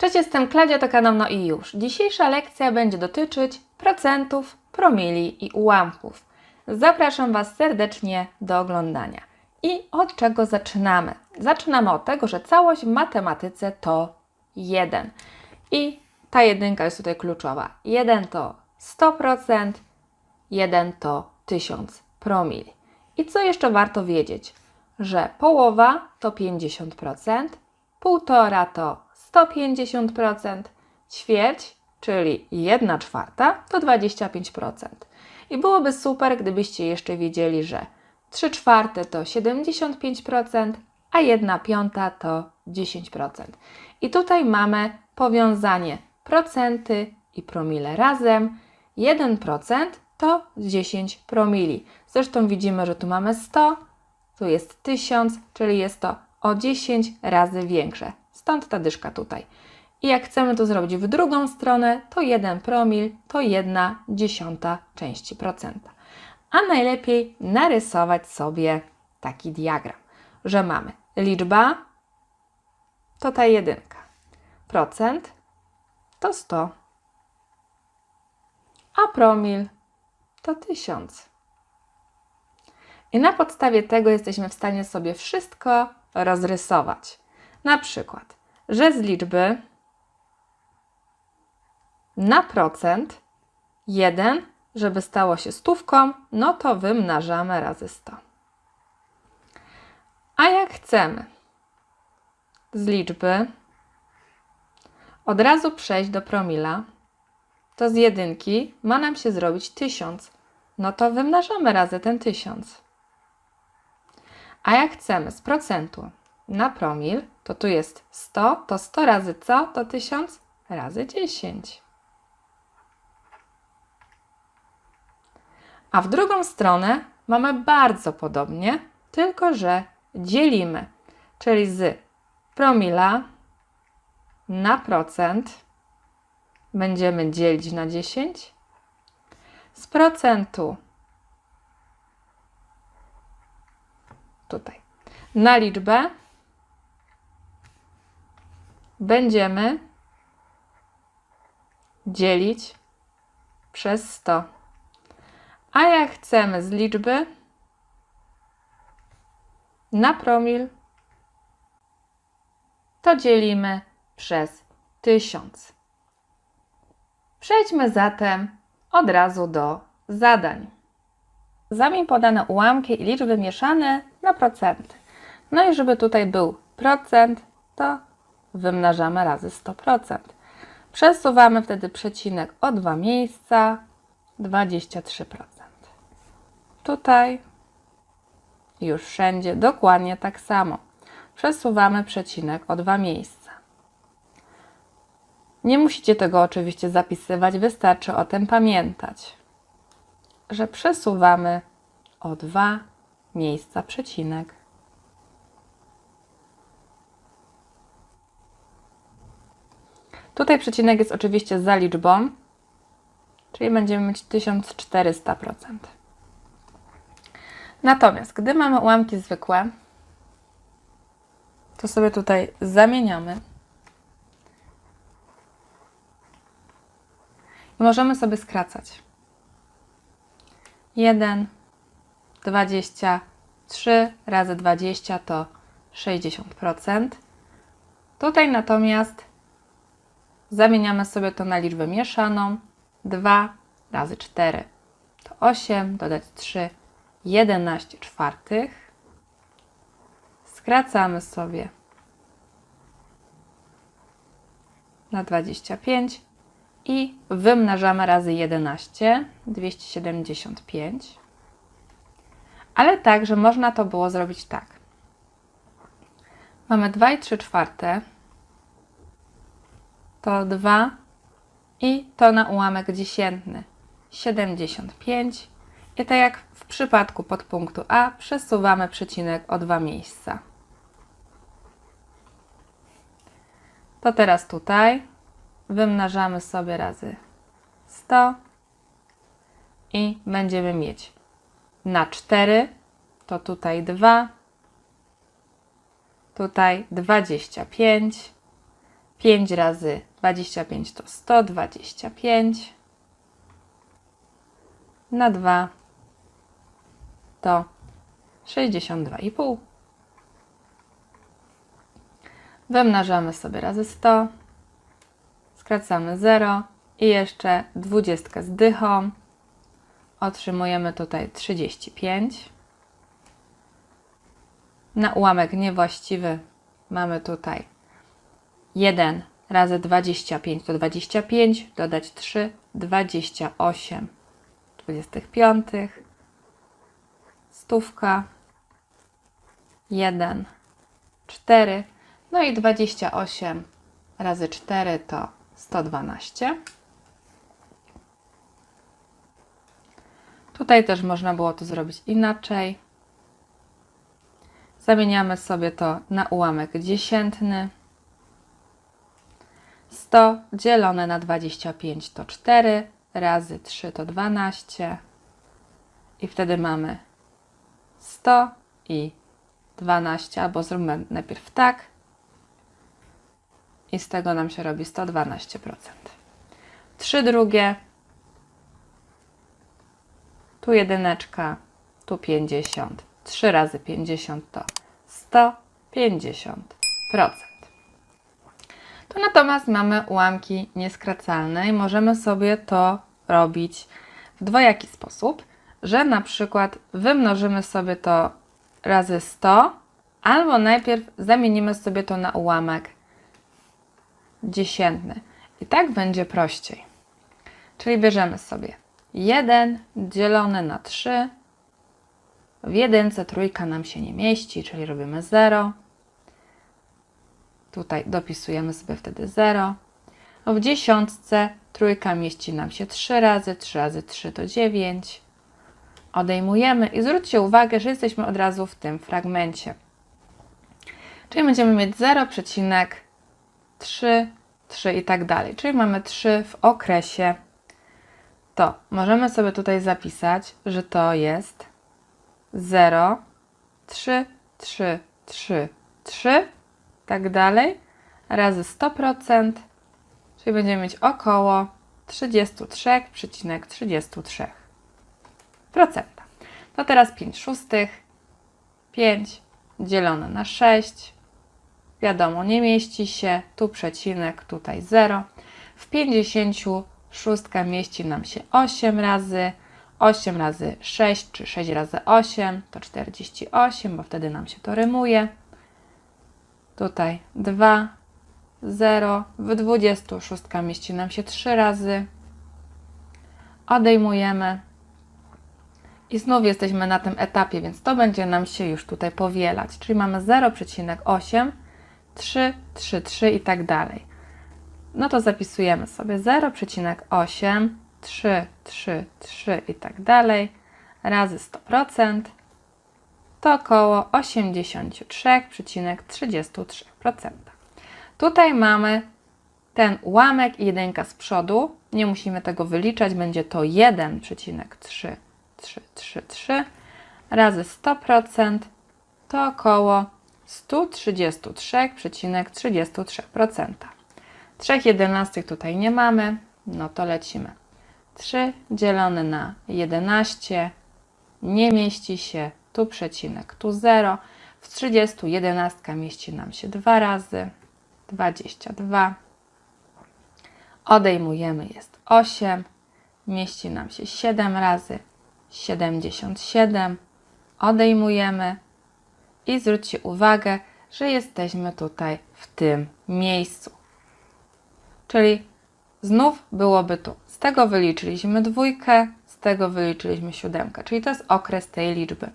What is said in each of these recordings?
Cześć, jestem Klaudia, to kanał No i już. Dzisiejsza lekcja będzie dotyczyć procentów, promili i ułamków. Zapraszam Was serdecznie do oglądania. I od czego zaczynamy? Zaczynamy od tego, że całość w matematyce to 1. I ta jedynka jest tutaj kluczowa. 1 to 100%, 1 to 1000 promili. I co jeszcze warto wiedzieć? Że połowa to 50%, półtora to 150%, ćwierć, czyli 1 czwarta, to 25%. I byłoby super, gdybyście jeszcze wiedzieli, że 3 czwarte to 75%, a 1 piąta to 10%. I tutaj mamy powiązanie procenty i promile razem. 1% to 10 promili. Zresztą widzimy, że tu mamy 100, tu jest 1000, czyli jest to o 10 razy większe. Stąd ta dyszka tutaj. I jak chcemy to zrobić w drugą stronę, to 1 promil to 1 dziesiąta części procenta. A najlepiej narysować sobie taki diagram, że mamy liczba to ta jedynka, procent to 100, a promil to 1000. I na podstawie tego jesteśmy w stanie sobie wszystko rozrysować. Na przykład, że z liczby na procent 1, żeby stało się stówką, no to wymnażamy razy 100. A jak chcemy z liczby od razu przejść do promila, to z jedynki ma nam się zrobić 1000. No to wymnażamy razy ten 1000. A jak chcemy z procentu na promil, to tu jest 100, to 100 razy co? To 1000 razy 10. A w drugą stronę mamy bardzo podobnie, tylko że dzielimy, czyli z promila na procent będziemy dzielić na 10, z procentu tutaj na liczbę będziemy dzielić przez 100. A jak chcemy z liczby na promil, to dzielimy przez 1000. Przejdźmy zatem od razu do zadań. Zamień podane ułamki i liczby mieszane na procenty. No i żeby tutaj był procent, to wymnażamy razy 100%. Przesuwamy wtedy przecinek o dwa miejsca, 23%. Tutaj już wszędzie dokładnie tak samo. Przesuwamy przecinek o dwa miejsca. Nie musicie tego oczywiście zapisywać, wystarczy o tym pamiętać, że przesuwamy o dwa miejsca przecinek. Tutaj przecinek jest oczywiście za liczbą, czyli będziemy mieć 1400%. Natomiast gdy mamy ułamki zwykłe, to sobie tutaj zamieniamy. I możemy sobie skracać. 1, 23 razy 20 to 60%. Tutaj natomiast zamieniamy sobie to na liczbę mieszaną. 2 razy 4 to 8, dodać 3, 11 czwartych. Skracamy sobie na 25 i wymnażamy razy 11, 275. Ale także można to było zrobić tak. Mamy 2 i 3 czwarte, to 2 i to na ułamek dziesiętny 75. I tak jak w przypadku podpunktu A, przesuwamy przecinek o dwa miejsca. To teraz tutaj wymnażamy sobie razy 100 i będziemy mieć na 4, to tutaj 2, tutaj 25 5 razy 25 to 125. Na 2 to 62,5. Wymnażamy sobie razy 100. Skracamy 0 i jeszcze 20 z dychą. Otrzymujemy tutaj 35. Na ułamek niewłaściwy mamy tutaj 1 razy 25 to 25, dodać 3, 28 25, stówka, 1, 4, no i 28 razy 4 to 112. Tutaj też można było to zrobić inaczej. Zamieniamy sobie to na ułamek dziesiętny. 100 dzielone na 25 to 4, razy 3 to 12. I wtedy mamy 100 i 12, albo zróbmy najpierw tak. I z tego nam się robi 112%. 3 drugie. Tu jedyneczka, tu 50. 3 razy 50 to 150%. To natomiast mamy ułamki nieskracalne i możemy sobie to robić w dwojaki sposób, że na przykład wymnożymy sobie to razy 100, albo najpierw zamienimy sobie to na ułamek dziesiętny. I tak będzie prościej. Czyli bierzemy sobie 1 dzielone na 3. W jedynce trójka nam się nie mieści, czyli robimy 0. Tutaj dopisujemy sobie wtedy 0. W dziesiątce trójka mieści nam się 3 razy, 3 razy 3 to 9. Odejmujemy i zwróćcie uwagę, że jesteśmy od razu w tym fragmencie. Czyli będziemy mieć 0,3, 3 i tak dalej. Czyli mamy 3 w okresie. To możemy sobie tutaj zapisać, że to jest 0, 3, 3, 3, 3 tak dalej, razy 100%, czyli będziemy mieć około 33,33%. To teraz 5 szóstych, 5 dzielone na 6, wiadomo, nie mieści się, tu przecinek, tutaj 0. W 56 mieści nam się 8 razy, 8 razy 6, czy 6 razy 8 to 48, bo wtedy nam się to rymuje. Tutaj 2, 0. W 26 mieści nam się 3 razy. Odejmujemy. I znów jesteśmy na tym etapie, więc to będzie nam się już tutaj powielać. Czyli mamy 0,8, 3, 3, 3 i tak dalej. No to zapisujemy sobie 0,8, 3, 3, 3 i tak dalej razy 100% to około 83,33%. Tutaj mamy ten ułamek i jedynka z przodu. Nie musimy tego wyliczać, będzie to 1,3333 razy 100% to około 133,33%. 3 jedenastych tutaj nie mamy, no to lecimy. 3 dzielone na 11 nie mieści się tu przecinek, tu 0. W 30 jedenastka mieści nam się dwa razy, 22. Odejmujemy, jest 8. Mieści nam się 7 razy, 77. Odejmujemy i zwróćcie uwagę, że jesteśmy tutaj w tym miejscu. Czyli znów byłoby tu. Z tego wyliczyliśmy dwójkę, z tego wyliczyliśmy siódemkę, czyli to jest okres tej liczby.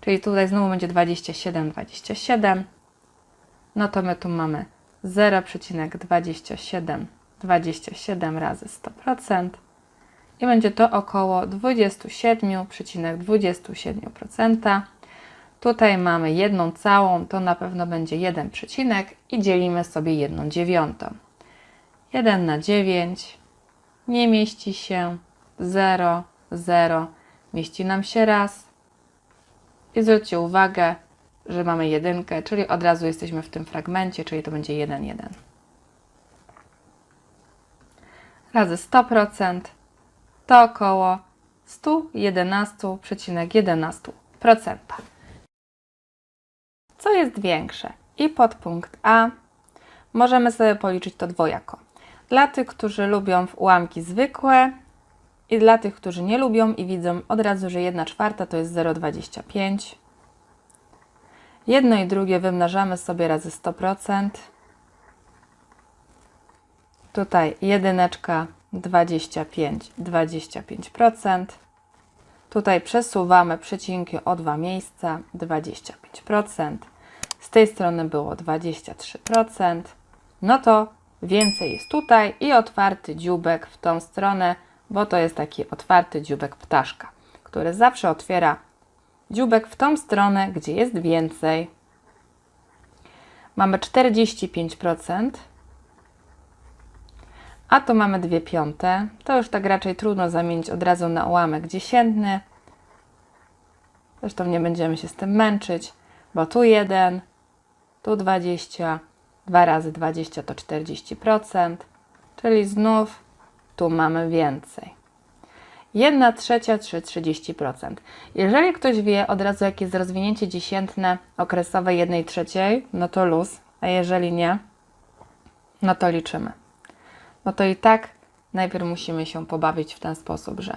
Czyli tutaj znowu będzie 27, 27. No to my tu mamy 0,27 27 razy 100% i będzie to około 27,27%. Tutaj mamy jedną całą, to na pewno będzie jeden przecinek i dzielimy sobie jedną dziewiątą. 1 na 9 nie mieści się 0, 0, mieści nam się raz. I zwróćcie uwagę, że mamy jedynkę, czyli od razu jesteśmy w tym fragmencie, czyli to będzie 1, 1. razy 100% to około 111,11%. Co jest większe? I podpunkt A możemy sobie policzyć to dwojako. Dla tych, którzy lubią w ułamki zwykłe i dla tych, którzy nie lubią i widzą od razu, że 1 czwarta to jest 0,25. Jedno i drugie wymnażamy sobie razy 100%. Tutaj jedyneczka 25, 25%. Tutaj przesuwamy przecinki o dwa miejsca, 25%. Z tej strony było 23%. No to więcej jest tutaj i otwarty dziubek w tą stronę, bo to jest taki otwarty dziubek ptaszka, który zawsze otwiera dziubek w tą stronę, gdzie jest więcej. Mamy 45%, a tu mamy 2 piąte. To już tak raczej trudno zamienić od razu na ułamek dziesiętny. Zresztą nie będziemy się z tym męczyć, bo tu 1, tu 20, 2 razy 20 to 40%, czyli znów tu mamy więcej. 1 trzecia czy 30%. Jeżeli ktoś wie od razu, jakie jest rozwinięcie dziesiętne okresowe 1 trzeciej, no to luz, a jeżeli nie, no to liczymy. No to i tak najpierw musimy się pobawić w ten sposób, że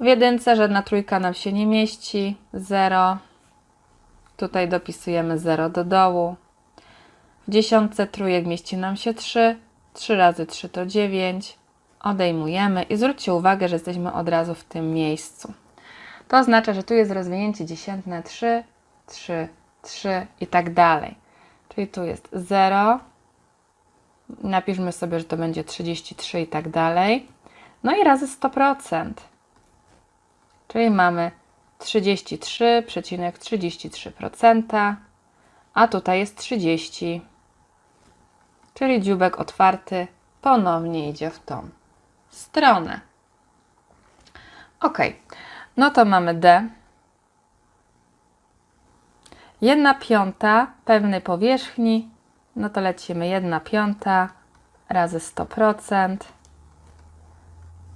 w jedynce żadna trójka nam się nie mieści, 0. Tutaj dopisujemy 0 do dołu. Dziesiątce trójek mieści nam się 3. 3 razy 3 to 9. Odejmujemy i zwróćcie uwagę, że jesteśmy od razu w tym miejscu. To oznacza, że tu jest rozwinięcie dziesiętne 3, 3, 3 i tak dalej. Czyli tu jest 0. Napiszmy sobie, że to będzie 33 i tak dalej. No i razy 100%. Czyli mamy 33,33%, a tutaj jest 30. Czyli dziubek otwarty ponownie idzie w tą stronę. Ok, no to mamy D. 1 piąta pewnej powierzchni, no to lecimy 1 piąta razy 100%.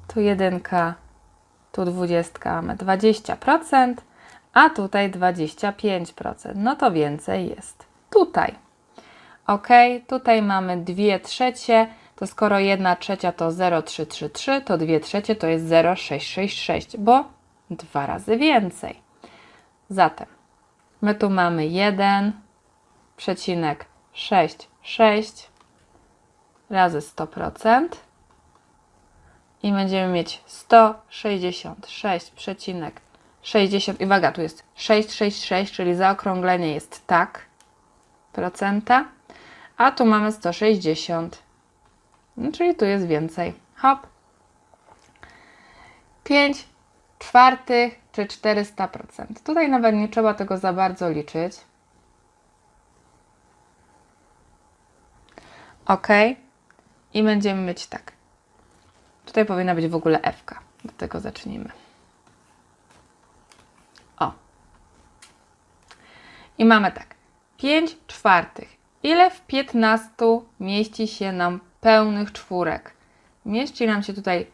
Tu jedynka, tu dwudziestka mamy 20%, a tutaj 25%. No to więcej jest tutaj. Ok, tutaj mamy 2 trzecie, to skoro 1 trzecia to 0,333, to 2 trzecie to jest 0,666, bo dwa razy więcej. Zatem my tu mamy 1,66 razy 100% i będziemy mieć 166,60 i waga tu jest 666, czyli zaokrąglenie jest tak procenta, a tu mamy 160, no, czyli tu jest więcej. Hop. 5 czwartych czy 400%. Tutaj nawet nie trzeba tego za bardzo liczyć. OK. I będziemy mieć tak. Tutaj powinna być w ogóle F. Do tego zacznijmy. O. I mamy tak. 5 czwartych. Ile w 15 mieści się nam pełnych czwórek? Mieści nam się tutaj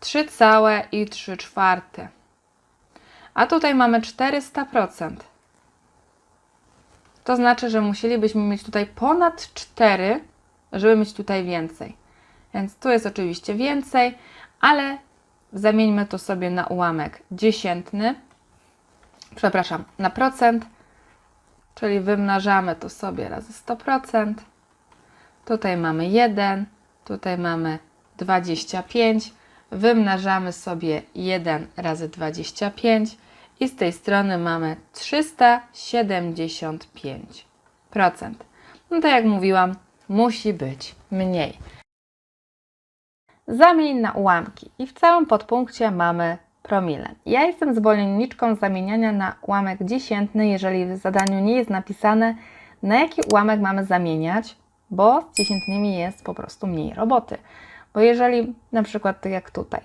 3 całe i 3 czwarte. A tutaj mamy 400%. To znaczy, że musielibyśmy mieć tutaj ponad 4, żeby mieć tutaj więcej. Więc tu jest oczywiście więcej, ale zamieńmy to sobie na ułamek dziesiętny. Przepraszam, na procent, czyli wymnażamy to sobie razy 100%. Tutaj mamy 1, tutaj mamy 25. Wymnażamy sobie 1 razy 25 i z tej strony mamy 375%. No tak jak mówiłam, musi być mniej. Zamień na ułamki i w całym podpunkcie mamy promile. Ja jestem zwolenniczką zamieniania na ułamek dziesiętny, jeżeli w zadaniu nie jest napisane, na jaki ułamek mamy zamieniać, bo z dziesiętnymi jest po prostu mniej roboty. Bo jeżeli, na przykład tak jak tutaj,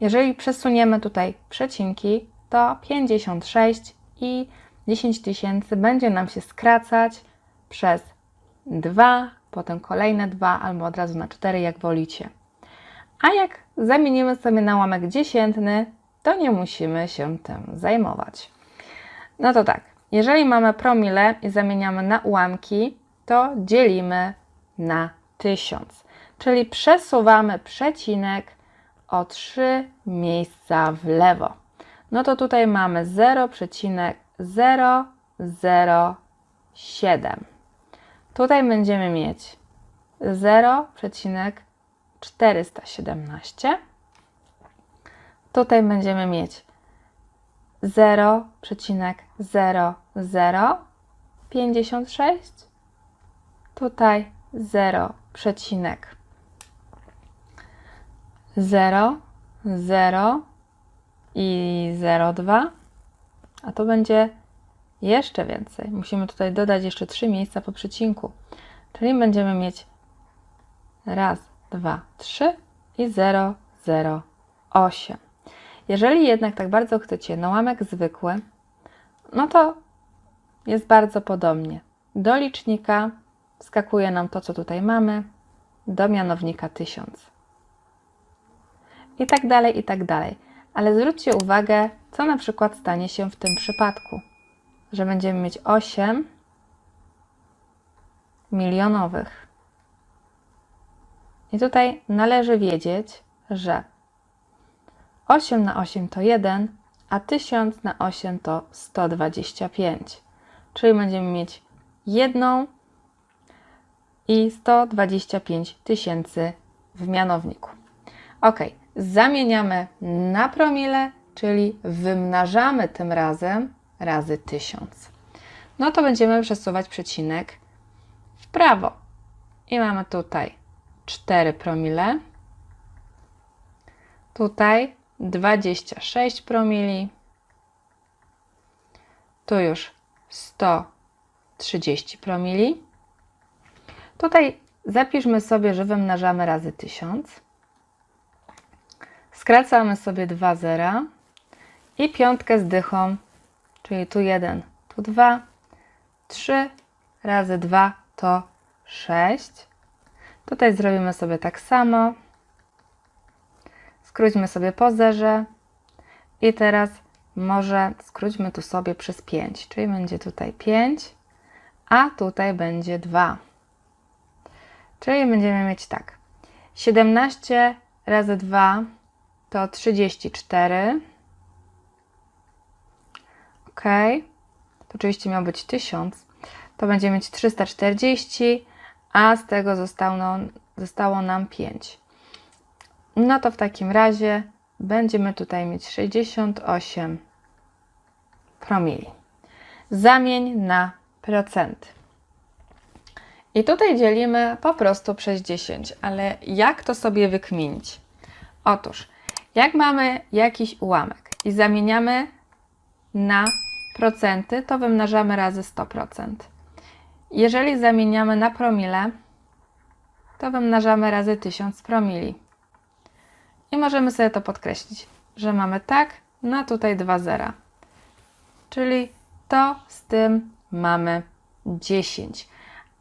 jeżeli przesuniemy tutaj przecinki, to 56 i 10 tysięcy będzie nam się skracać przez 2, potem kolejne 2 albo od razu na 4, jak wolicie. A jak zamienimy sobie na ułamek dziesiętny, to nie musimy się tym zajmować. No to tak, jeżeli mamy promile i zamieniamy na ułamki, to dzielimy na 1000, czyli przesuwamy przecinek o 3 miejsca w lewo. No to tutaj mamy 0,007. Tutaj będziemy mieć 0,417. Tutaj będziemy mieć 0,0056. Tutaj 0, 0, 0 i 0,2. A to będzie jeszcze więcej. Musimy tutaj dodać jeszcze 3 miejsca po przecinku. Czyli będziemy mieć raz, dwa, trzy i 0, 0, 8. Jeżeli jednak tak bardzo chcecie nałamek zwykły, no to jest bardzo podobnie. Do licznika wskakuje nam to, co tutaj mamy, do mianownika 1000. I tak dalej, i tak dalej. Ale zwróćcie uwagę, co na przykład stanie się w tym przypadku, że będziemy mieć 8 milionowych. I tutaj należy wiedzieć, że 8 na 8 to 1, a 1000 na 8 to 125. Czyli będziemy mieć jedną i 125 tysięcy w mianowniku. Ok, zamieniamy na promile, czyli wymnażamy tym razem razy 1000. No to będziemy przesuwać przecinek w prawo. I mamy tutaj 4 promile. Tutaj 26 promili. Tu już 130 promili. Tutaj zapiszmy sobie, że wymnażamy razy 1000. Skracamy sobie 2 zera i piątkę z dychą, czyli tu 1, tu 2, 3 razy 2 to 6. Tutaj zrobimy sobie tak samo. Skróćmy sobie po zerze i teraz może skróćmy tu sobie przez 5, czyli będzie tutaj 5, a tutaj będzie 2. Czyli będziemy mieć tak. 17 razy 2 to 34. Ok. To oczywiście miał być 1000. To będzie mieć 340, a z tego zostało, zostało nam 5. No to w takim razie będziemy tutaj mieć 68 promili. Zamień na procenty. I tutaj dzielimy po prostu przez 10, ale jak to sobie wykminić? Otóż, jak mamy jakiś ułamek i zamieniamy na procenty, to wymnażamy razy 100%. Jeżeli zamieniamy na promile, to wymnażamy razy 1000 promili. I możemy sobie to podkreślić, że mamy tak, na tutaj dwa zera. Czyli to z tym mamy 10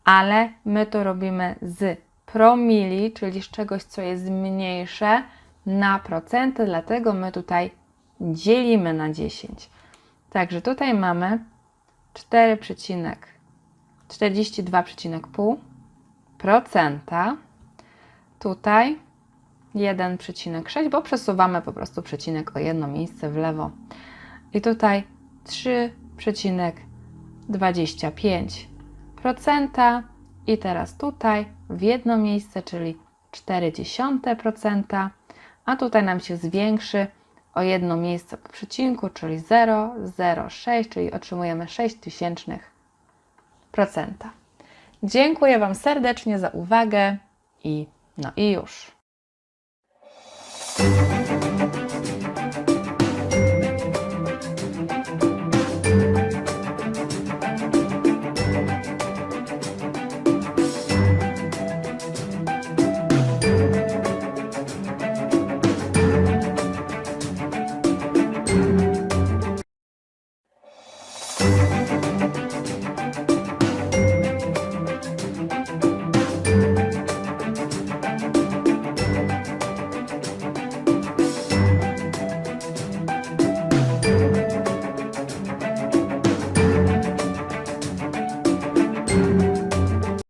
ale my to robimy z promili, czyli z czegoś, co jest mniejsze, na procenty, dlatego my tutaj dzielimy na 10. Także tutaj mamy 4,42,5%. Tutaj 1,6, bo przesuwamy po prostu przecinek o jedno miejsce w lewo. I tutaj 3,25 procenta i teraz tutaj w jedno miejsce, czyli 0,4%, a tutaj nam się zwiększy o jedno miejsce po przecinku, czyli 0,06, czyli otrzymujemy 6 tysięcznych procenta. Dziękuję Wam serdecznie za uwagę i no i już. Thank you.